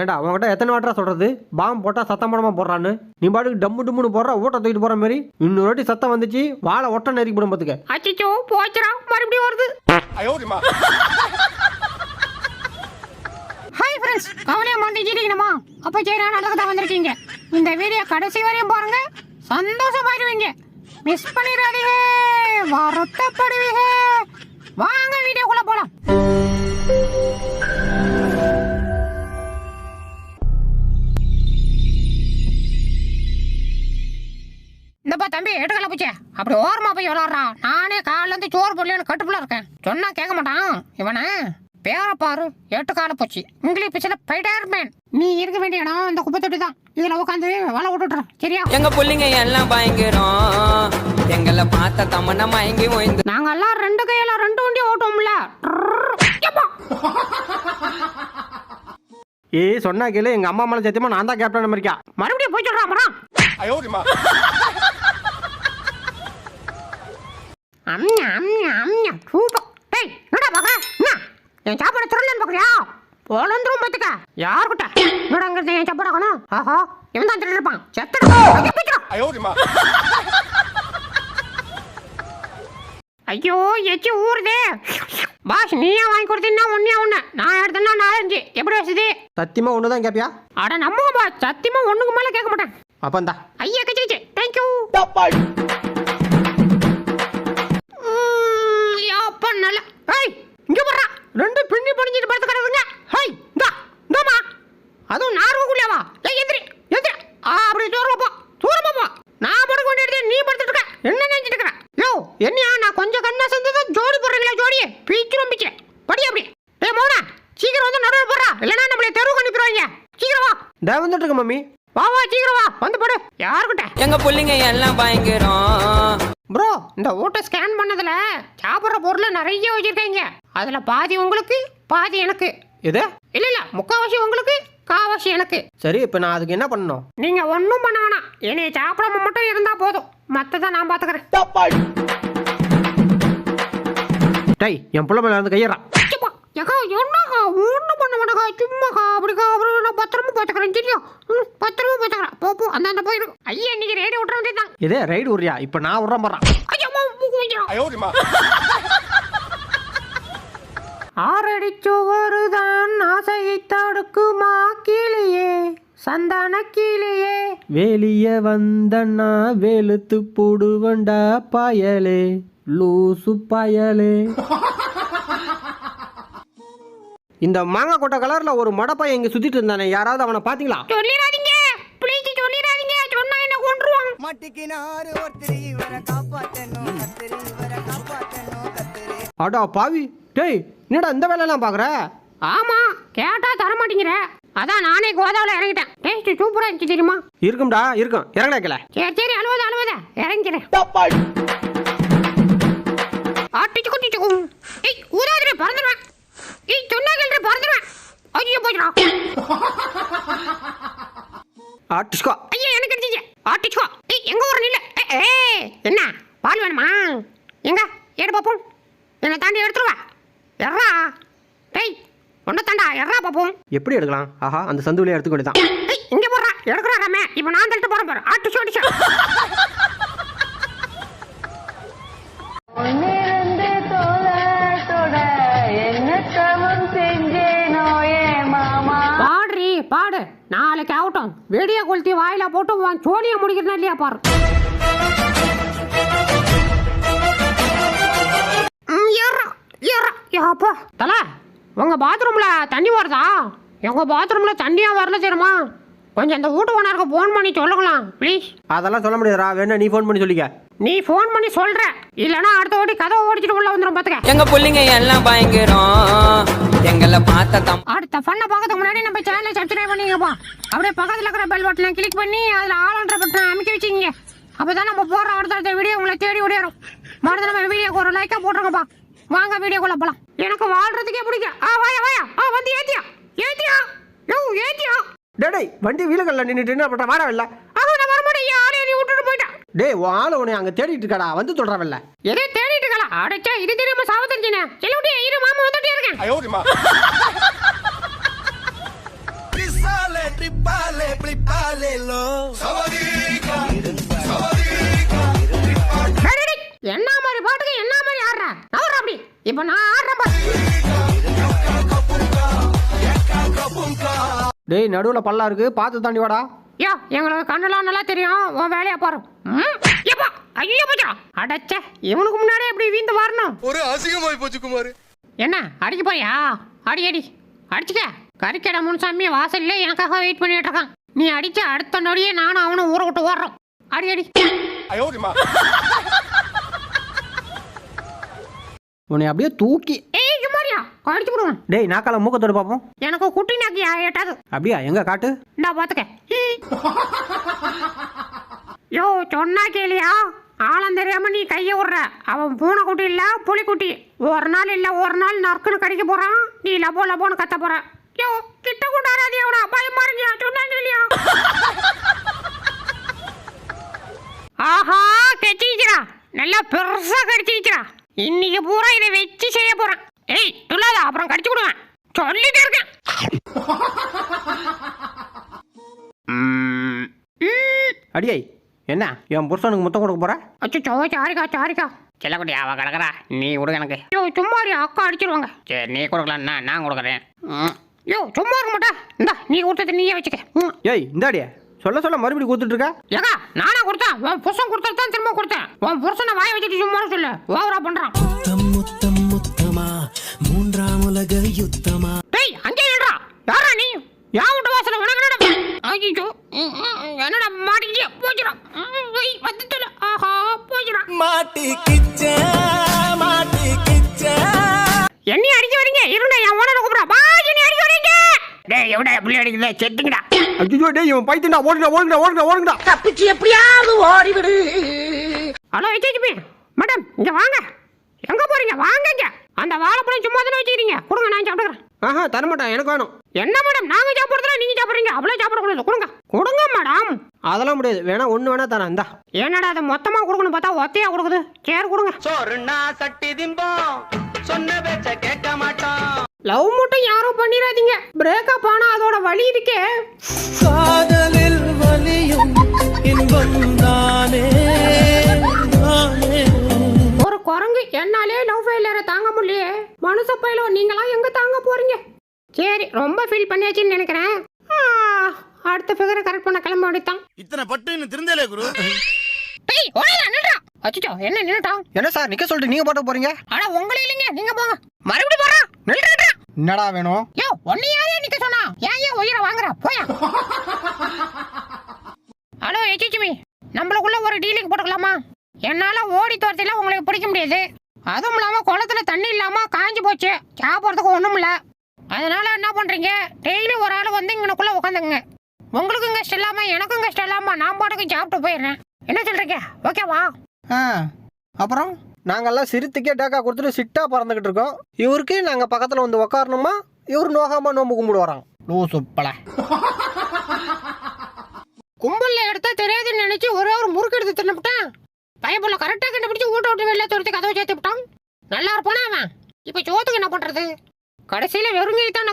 ஏன்டா உன்கிட்ட எத்தனை வாட்டரா சொல்றது? பாம்பு போட்டா சத்தம் போடாம போடுறான்னு. நீ பாட்டுக்கு டம்மு டம்முன்னு போடுற ஊட்ட தூக்கிட்டு போற மாதிரி. இன்னொரு வாட்டி சத்தம் வந்துச்சு வாழை ஒட்ட நெருக்கி போடும் பாத்துக்க. அச்சோ போச்சுடா மறுபடியும் வருது. ஹாய் ஃப்ரெண்ட்ஸ் கவலையை மாட்டிச்சிருக்கணுமா அப்போ சரி நல்லது தான் வந்திருக்கீங்க. இந்த வீடியோ கடைசி வரையும் பாருங்க. சந்தோஷமாயிருவீங்க மிஸ் பண்ணிடாதீங்க. வருத்தப்படுவீங்க. வாங்க வீடியோக்குள்ள போலாம். தம்பி எட்டுக்கல பூச்சே அப்படி ஓரமா போய் விளாட்றான். நானே காலைல இருந்து சோறு பொருள்னு கட்டுப்புல இருக்கேன். சொன்னா கேட்க மாட்டான். இவனை பேர பாரு எட்டு கால போச்சு. இங்கிலீஷ் பிச்சில் ஸ்பைடர்மேன் நீ இருக்க வேண்டிய இடம் இந்த குப்பை தொட்டி தான் இதில் உட்காந்து வலை விட்டுட்டுறேன் சரியா? எங்க புள்ளைங்க எல்லாம் பயங்கரம். எங்களை பார்த்த தமன்னா மயங்கி ஓய்ந்து. நாங்க எல்லாம் ரெண்டு கையில ரெண்டு வண்டி ஓட்டுவோம்ல. ஏய் சொன்னா கேளு. எங்க அம்மா மேல சத்தியமா நான் தான் கேப்டன் அமெரிக்கா. மறுபடியும் போய் சொல்றான் அப்புறம் அம்யா அம்யா அம்யா சூப்பர் டேய் என்னடா பாக்க என்ன? என் சாப்பாடு திருடலன்னு பாக்குறியா? போலந்துரும் பாத்துக்க யாருக்கிட்ட? என்னடா அங்க என் சாப்பாடு ஆகணும் ஆஹா இவன் தான் திருடி இருப்பான். செத்துடா. ஐயோ எச்சி ஊறுதே. பாஸ் நீயா வாங்கி கொடுத்தீங்கன்னா ஒன்னே ஒண்ணு. நான் எடுத்தேன்னா நாலஞ்சு. எப்படி வசதி? சத்தியமா ஒண்ணுதான் கேப்பியா? அட நம்புங்க பாஸ். சத்தியமா ஒண்ணுக்கு மேல கேட்க மாட்டேன். அப்பந்தா ஐயா கச்சிச்சு தேங்க்யூ ஏய் இங்க போறா ரெண்டு பின்னி படிஞ்சிட்டு படுத்து கிடக்குங்க ஹேய் இந்தா இந்தாமா அதுவும் நார்வக்குள்ளேவா ஏய் எந்திரி எந்திரி. ஆ அப்படி தூரமா போ. தூரமா போ. நான் படுக்க வேண்டியது நீ படுத்துட்டு இருக்க. என்ன நினைச்சிட்டு இருக்கிற யோ என்னையா நான் கொஞ்சம் கண்ணா செஞ்சது ஜோடி போடுறீங்களா ஜோடி பீச்சிரும் பிச்சு படி அப்படி. டேய் மோனா சீக்கிரம் வந்து நடுவில் போடுறா. இல்லைன்னா நம்மளை தெருவுக்கு அனுப்பிடுவாங்க சீக்கிரம் வா. டே வந்துட்டு இருக்க மம்மி. வா வா சீக்கிரம் வா. வந்து படு. யாருக்கிட்ட? எங்க புள்ளைங்க எல்லாம் பயங்கரம். ப்ரோ இந்த ஓட்டை ஸ்கேன் பண்ணதுல சாப்பிட்ற பொருள் நிறைய வச்சிருக்கீங்க. அதுல பாதி உங்களுக்கு பாதி எனக்கு. எது? இல்ல இல்ல முக்காவாசி உங்களுக்கு காவாசி எனக்கு. சரி இப்ப நான் அதுக்கு என்ன பண்ணணும்? நீங்க ஒன்றும் பண்ண வேணாம். என்னைய சாப்பிடாம மட்டும் இருந்தா போதும். மத்தத நான் பாத்துக்கிறேன். டேய் என் புள்ள மேல வந்து கையறா. ஏக்கா என்னக்கா? ஒன்றும் பண்ண வேணாக்கா சும்மாக்கா அப்படிக்கா அப்புறம் நான் பத்திரமா பார்த்துக்கிறேன் சரியா? ம், பத்திரமா பார்த்துக்கிறேன் போ போ அந்த அந்த போயிரு ஐயா இன்னைக்கு ரேடி விட்டுற வேண்டியதுதான். இதே ரைடு விடுறியா இப்ப நான் விடுறேன் போறான் ஐயா அம்மா, மூக்கு வைக்கிறோம். ஆறடி சுவருதான் ஆசையை தடுக்குமா கிளியே சந்தான கிளியே வேலிய வந்தண்ணா வெளுத்து போடுவண்டா பாயலே. லூசு பாயலே. இந்த மாங்காய் கொட்டை கலர்ல ஒரு மடப்பையன் இங்க சுத்திட்டு இருந்தானே. யாராவது அவனை பாத்தீங்களா? சொல்லிடாதீங்க ப்ளீஸ் சொல்லிடாதீங்க சொன்னா என்ன கொன்றுவாங்க மட்டிக்கினாரு ஒருத்தர் இவரை காப்பாத்தணும் கத்திரி இவரை காப்பாத்தணும் கத்திரி அடா பாவி. டேய் என்னடா இந்த வேலையெல்லாம் பாக்குற? ஆமா கேட்டா தர மாட்டேங்கிற அதான் நானே கோதாவில் இறங்கிட்டேன். டேஸ்ட் சூப்பரா இருந்துச்சு தெரியுமா? இருக்கும்டா இருக்கும். இறங்கல வைக்கல சரி சரி அழுவத அழுவத. இறங்கிறேன் ஆட்டிச்சு குட்டிச்சு ஏய் ஊதாதிரி பறந்துடுவேன் ஏய் சொன்னா கேள்வி பறந்துடுவேன் ஐயோ போச்சுடா. ஆட்டிஸ்கோ ஐயா எனக்கு அடிச்சிச்சு ஆட்டிச்சோ ஏய் எங்க ஊர் நில்ல ஏய் என்ன பால் வேணுமா எங்க ஏடு பாப்போம் என்னை தாண்டி எடுத்துருவா எர்ரா டேய் ஒன்றை தாண்டா எர்ரா பாப்போம். எப்படி எடுக்கலாம்? ஆஹா அந்த சந்துவிலே எடுத்துக்க வேண்டியதான் இங்க போடுறா. எடுக்கிறா ராமே. இப்போ நான் தள்ளிட்டு போறேன் பாரு. ஏ மாமா? பாடுறி பாடு. நாளைக்கு ஆகட்டும். வெடிய கொளுத்தி வாயில போட்டு சோழியை முடிக்கிறதா இல்லையா பாரு. ம், ஏறுறா, ஏப்பா. தல உங்க பாத்ரூம்ல தண்ணி வருதா? எங்க பாத்ரூம்ல தண்ணியா வரல தெரியுமா? கொஞ்சம் இந்த வீட்டு ஓனருக்கு ஃபோன் பண்ணி சொல்லுங்களேன் ப்ளீஸ் அதெல்லாம் சொல்ல முடியாதுடா. வேணா நீ ஃபோன் பண்ணி சொல்லிக்க. நீ ஃபோன் பண்ணி சொல்ற. இல்லனா அடுத்த வாட்டி கதவை ஓடிச்சிட்டு உள்ள வந்துடும் பாத்துக்க. எங்க புள்ளைங்க எல்லாம் பயங்கரம். எங்களை பார்த்த தம் அடுத்த ஃபன்னை பார்க்கறதுக்கு முன்னாடி நம்ம சேனலை சப்ஸ்கிரைப் பண்ணிங்கப்பா. அப்படியே பக்கத்தில் இருக்கிற பெல் பட்டனை கிளிக் பண்ணி அதில் ஆளுன்ற பட்டனை அமைக்க வச்சுக்கிங்க. அப்போ தான் நம்ம போடுற அடுத்தடுத்த வீடியோ உங்களை தேடி ஓடிடும் மறுத்து நம்ம வீடியோக்கு ஒரு லைக்காக போட்டுருங்கப்பா. வாங்க வீடியோக்குள்ள போகலாம் எனக்கு வாழ்றதுக்கே பிடிக்கும். ஆ வாயா வாயா. ஆ வந்து ஏத்தியா. ஏத்தியா? யோ ஏத்தியா? டேய் வண்டி வீலகல்ல நின்னுட்டு என்ன பண்ற? வாடா இல்ல ஆஹா நான் வர மாட்டேன் யாரே நீ விட்டுட்டு போயிட்டா? டேய் உன் ஆளு உன்னை அங்க தேடிட்டு இருக்கடா. வந்து சொல்ற வெல்ல எதே தேடிட்டு இருக்கடா அடச்சா இது தெரியாம சாவு தெரிஞ்சினே செல்லுடி இரு மாமா வந்துட்டே இருக்கேன். ஐயோ ரிமா ரிசாலே ட்ரிப்பாலே ப்ளிப்பாலே லோ. டேய் நடுவில் பல்லா இருக்கு. பார்த்து தாண்டி வாடா. யோ எங்களுக்கு கண்ணெல்லாம் நல்லா தெரியும். உன் வேலையை பாரு. ம், எப்பா ஐயோ போச்சா அடச்சே இவனுக்கு முன்னாடி எப்படி வீந்து வரணும். ஒரு அசிங்கமாய் போச்சு குமார். என்ன அடிக்க போறியா? அடி அடி. அடிச்சுக்க. கறிக்கடை முன்சாமி வாசல்ல எனக்காக வெயிட் பண்ணிட்டு இருக்கான். நீ அடிச்ச அடுத்த நொடியே நானும் அவனும் ஊரை விட்டு ஓடுறோம். அடி அடி. உன்னை அப்படியே தூக்கி அடிச்சு விடுவேன் டேய் நாக்கால மூக்கத்தோடு பார்ப்போம் எனக்கு குட்டி நாக்கியா எட்டாது அப்படியா? எங்க காட்டு? இந்தா பாத்துக்க. யோ சொன்னா கேளியா? ஆழம் தெரியாம நீ கைய விடுற அவன் பூனை குட்டி இல்ல புலிக்குட்டி ஒரு நாள் இல்ல ஒரு நாள் நறுக்குன்னு கடிக்க போறான். நீ லபோ லபோன்னு கத்த போற. யோ கிட்ட கொண்டாடாதே அவனா. பயமா இருக்கியா? சொன்னா கேளியா? ஆஹா கெச்சிக்கிறா நல்லா பெருசா கடிச்சிக்கிறா இன்னைக்கு பூரா இதை வச்சு செய்ய போறான். ஏய் சொல்லாத அப்புறம் கடிச்சு விடுவேன் சொல்லிட்டு இருக்கேன். அடியை என்ன? என் புருஷனுக்கு முத்தம் கொடுக்க போற? அச்சோ சாரிக்கா சாரிக்கா. செல்லக்குட்டி அவ கிடக்குறா நீ கொடுக்க எனக்கு. யோ சும்மா இரு, அக்கா அடிச்சிருவாங்க. சரி நீ கொடுக்கலாம் நான் கொடுக்குறேன். ம். யோ சும்மா இருக்க மாட்டா. இந்தா நீ கொடுத்தது நீயே வச்சுக்க. ம். ஏய் இந்தாடியே சொல்ல சொல்ல மறுபடியும் கொடுத்துட்டு இருக்க? ஏக்கா நானா கொடுத்தேன். உன் புருஷன் கொடுத்தது தான் திரும்ப கொடுத்தேன். உன் புருஷனை வாய வச்சுட்டு சும்மா இருக்க சொல்லு. ஓவரா பண்றான். முத்தம் முத்தம். முத்தமா மூன்றாம் உலக யுத்தமா? டேய் அங்கே இல்லடா யாரா நீ? யா விட்டு வாசல உனக்கு என்னடா ஐயோ என்னடா மாட்டிக்கிட்டே போச்சுடா. வந்து சொல்லு ஆஹா போச்சுடா. மாட்டிக்கிச்ச மாட்டிக்கிச்ச என்னைய அடிக்க வரீங்க? இருங்க என் ஓனரை கூப்பிடுறா. பா என்னைய அடிக்க வரீங்க. டேய் எவடா புள்ளி அடிக்குதே செத்துங்கடா ஐயோ டேய் இவன் பைத்தியண்டா ஓடுங்கடா ஓடுங்கடா ஓடுங்கடா ஓடுங்கடா ஹலோ ஹெச்ஹெச்பி மேடம் இங்க வாங்க. எங்க போறீங்க? வாங்க இங்க. அந்த வாழைப்பழம் சும்மா தானே வச்சுக்கிறீங்க? கொடுங்க நான் சாப்பிடுறேன் ஆஹா தரமாட்டேன். எனக்கு வேணும். என்ன மேடம்? நாங்க சாப்பிடுறதுல நீங்க சாப்பிடுறீங்க? அவ்வளோ சாப்பிடக்கூடாது. கொடுங்க. கொடுங்க மேடம். அதெல்லாம் முடியாது. வேணா ஒன்று வேணா தரேன். இந்தா. என்னடா அதை? மொத்தமா கொடுக்கணும் பார்த்தா ஒத்தையா கொடுக்குது. சரி கொடுங்க. சோறுனா சட்டி திம்போம். சொன்ன பேச்ச கேட்க மாட்டோம். லவ் மட்டும் யாரும் பண்ணிடாதீங்க. பிரேக்கப் ஆனா அதோட வலி இருக்கே. காதலில் வலியும் இன்பம் முடியலையே. மனுஷ பயிலோ நீங்களாம் எங்க தாங்க போறீங்க? சரி ரொம்ப ஃபீல் பண்ணியாச்சுன்னு நினைக்கிறேன். அடுத்த ஃபிகரை கரெக்ட் பண்ண கிளம்ப வேண்டியதான் இத்தனை பட்டு இன்னும் திருந்தலே குரு. டேய் ஓடா நின்றா அச்சோ என்ன நின்னுட்டான் என்ன சார் நிக்க சொல்லிட்டு நீங்க போட்ட போறீங்க? அட உங்களே இல்லைங்க நீங்க போங்க. மறுபடியும் போறா. நில்றா என்னடா வேணும்? யோ ஒன்னையாவே நிக்க சொன்னா? ஏன் ஏன் உயிரை வாங்குற? போயா. ஹலோ எச்சிச்சுமி நம்மளுக்குள்ள ஒரு டீலிங் போட்டுக்கலாமா? என்னால ஓடி துரத்தில உங்களுக்கு பிடிக்க முடியாது. அதுவும் இல்லாமல் குளத்துல தண்ணி இல்லாமல் காஞ்சு போச்சு. சாப்பிட்றதுக்கு ஒன்றும் இல்லை. அதனால் என்ன பண்ணுறீங்க டெய்லி ஒரு ஆள் வந்து இங்கனக்குள்ளே உட்காந்துங்க உங்களுக்கும் கஷ்டம் இல்லாமல் எனக்கும் கஷ்டம் இல்லாமல் நான் பாட்டுக்கு சாப்பிட்டு போயிடுறேன். என்ன சொல்கிறீங்க ஓகேவா ஆ அப்புறம்? நாங்கெல்லாம் சிரித்துக்கே டேக்கா கொடுத்துட்டு சிட்டா பறந்துக்கிட்டு இருக்கோம். இவருக்கு நாங்கள் பக்கத்தில் வந்து உக்காரணுமா? இவர் நோகாமல் நோம்பு கும்பிடுவாராம். வரான் லூசு பல கும்பல்ல எடுத்தா தெரியாதுன்னு நினைச்சு ஒரே ஒரு முறுக்கு எடுத்து தின்னுபிட்டேன் பயப்புள்ள கரெக்டா கண்டுபிடிச்சு வீட்டை விட்டு வெளில துரத்தி கதவை சேர்த்து விட்டான் நல்லா இருப்பானே அவன் இப்ப சோத்துக்கு என்ன பண்றது கடைசியில வெறுங்கை தான்